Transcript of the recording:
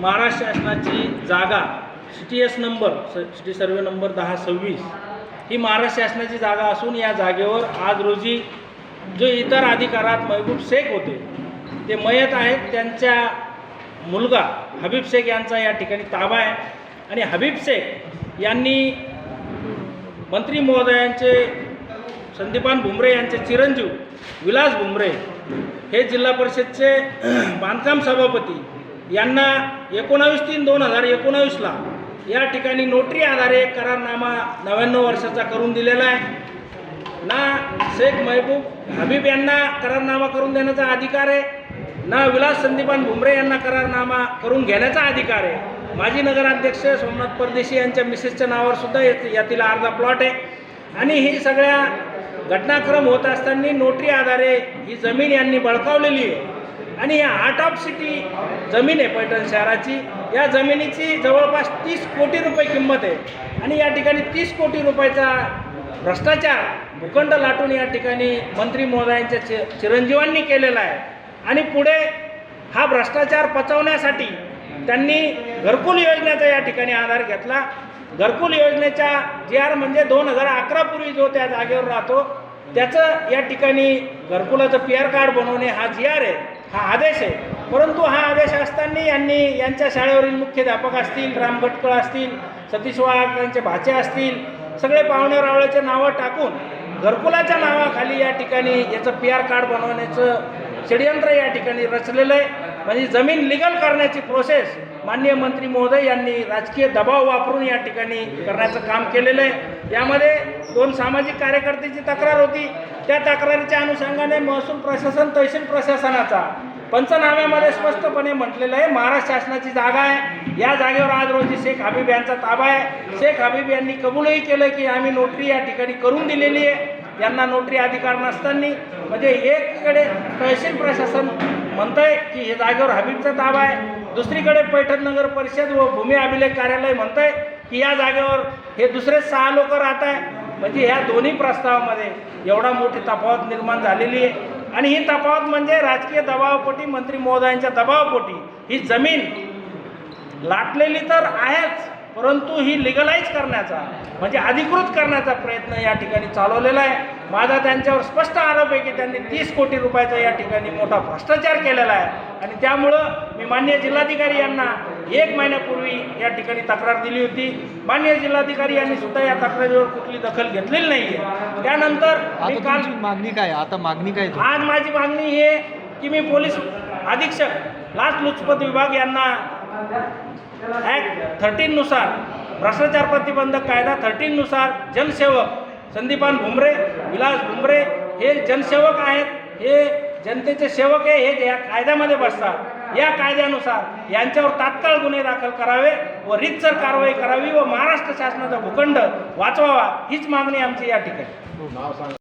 महाराष्ट्र शासनाची जागा city S number स सिटी सर्वे नंबर दहा सव्वीस ही महाराष्ट्र शासनाची जागा असून या जागेवर आज रोजी जो इतर अधिकारात महबूब शेख होते ते मयत आहेत. त्यांच्या मुलगा हबीब शेख यांचा या ठिकाणी ताबा आहे. आणि हबीब शेख यांनी मंत्री महोदयांचे संदीपान भुमरे यांचे चिरंजीव विलास भुमरे हे जिल्हा परिषदचे बांधकाम सभापती यांना एकोणावीस तीन दोन हजार एकोणावीसला या ठिकाणी नोटरी आधारे करारनामा नव्याण्णव वर्षाचा करून दिलेला आहे. ना शेख महबूब हबीब यांना करारनामा करून देण्याचा अधिकार आहे ना विलास संदीपान भुमरे यांना करारनामा करून घेण्याचा अधिकार आहे. माजी नगराध्यक्ष सोमनाथ परदेशी यांच्या मिसेसच्या नावावर सुद्धा यातील अर्धा प्लॉट आहे. आणि ही सगळ्या घटनाक्रम होत असताना नोटरी आधारे ही जमीन यांनी बळकावलेली आहे. आणि या आर्ट ऑफ सिटी जमीन आहे पैठण शहराची. या जमिनीची जवळपास तीस कोटी रुपये किंमत आहे. आणि या ठिकाणी तीस कोटी रुपयाचा भ्रष्टाचार भूखंड लाटून या ठिकाणी मंत्री महोदयांच्या चि चिरंजीवांनी केलेला आहे. आणि पुढे हा भ्रष्टाचार पचवण्यासाठी त्यांनी घरकुल योजनेचा या ठिकाणी आधार घेतला. घरकुल योजनेच्या जी आर म्हणजे दोन हजार अकरापूर्वी जो त्या जागेवर राहतो त्याचं या ठिकाणी घरकुलाचं पी आर कार्ड बनवणे हा जी आर आहे. हा आदेश आहे. परंतु हा आदेश असताना यांनी यांच्या शाळेवरील मुख्याध्यापक असतील राम भटकळ असतील सतीश वाघ यांचे भाचे असतील सगळे पाहुणे रावळ्याचे नावं टाकून घरकुलाच्या नावाखाली या ठिकाणी याचं पी आर कार्ड बनवण्याचं षडयंत्र या ठिकाणी रचलेलं आहे. म्हणजे जमीन लिगल करण्याची प्रोसेस माननीय मंत्री महोदय यांनी राजकीय दबाव वापरून या ठिकाणी करण्याचं काम केलेलं आहे. यामध्ये दोन सामाजिक कार्यकर्त्याची तक्रार होती. त्या तक्रारीच्या अनुषंगाने महसूल प्रशासन तहसील प्रशासनाचा पंचनाम्यामध्ये स्पष्टपणे म्हटलेलं आहे महाराष्ट्र शासनाची जागा आहे. या जागेवर आज रोजी शेख हबीब यांचा ताबा आहे. शेख हबीब यांनी कबूलही केलं की आम्ही नोटरी या ठिकाणी करून दिलेली आहे. यांना नोटरी अधिकार नसताना. म्हणजे एकीकडे तहसील प्रशासन म्हणतंय की हे जागेवर हबीबचा ताबा आहे. दुसरीकडे पैठण नगर परिषद व भूमी अभिलेख कार्यालय म्हणतंय की या जागेवर हे दुसरे सहा लोक राहत आहे. म्हणजे ह्या दोन्ही प्रस्तावामध्ये एवढा मोठी तफावत निर्माण झालेली आहे. आणि ही तफावत म्हणजे राजकीय दबावापोटी मंत्री महोदयांच्या दबावापोटी ही जमीन लाटलेली तर आहेच. परंतु ही लिगलाईज करण्याचा म्हणजे अधिकृत करण्याचा प्रयत्न या ठिकाणी चालवलेला आहे. माझा त्यांच्यावर स्पष्ट आरोप आहे की त्यांनी तीस कोटी रुपयाचा या ठिकाणी मोठा भ्रष्टाचार केलेला आहे. आणि त्यामुळं मी मान्य जिल्हाधिकारी यांना एक महिन्यापूर्वी या ठिकाणी तक्रार दिली होती. मान्य जिल्हाधिकारी यांनी सुद्धा या तक्रारीवर कुठली दखल घेतलेली नाही आहे त्यानंतर मी काल मागणी काय? आता मागणी काय? आज माझी मागणी ही की मी पोलीस अधीक्षक लाच लुचपत विभाग यांना ॲक्ट थर्टीननुसार भ्रष्टाचार प्रतिबंधक कायदा थर्टीननुसार जनसेवक संदीपान भुमरे विलास भुमरे हे जनसेवक आहेत हे जनतेचे सेवक आहे हे या कायद्यामध्ये बसतात. या कायद्यानुसार यांच्यावर तात्काळ गुन्हे दाखल करावे व रितसर कारवाई करावी व महाराष्ट्र शासनाचा भूखंड वाचवावा हीच मागणी आमची या ठिकाणी.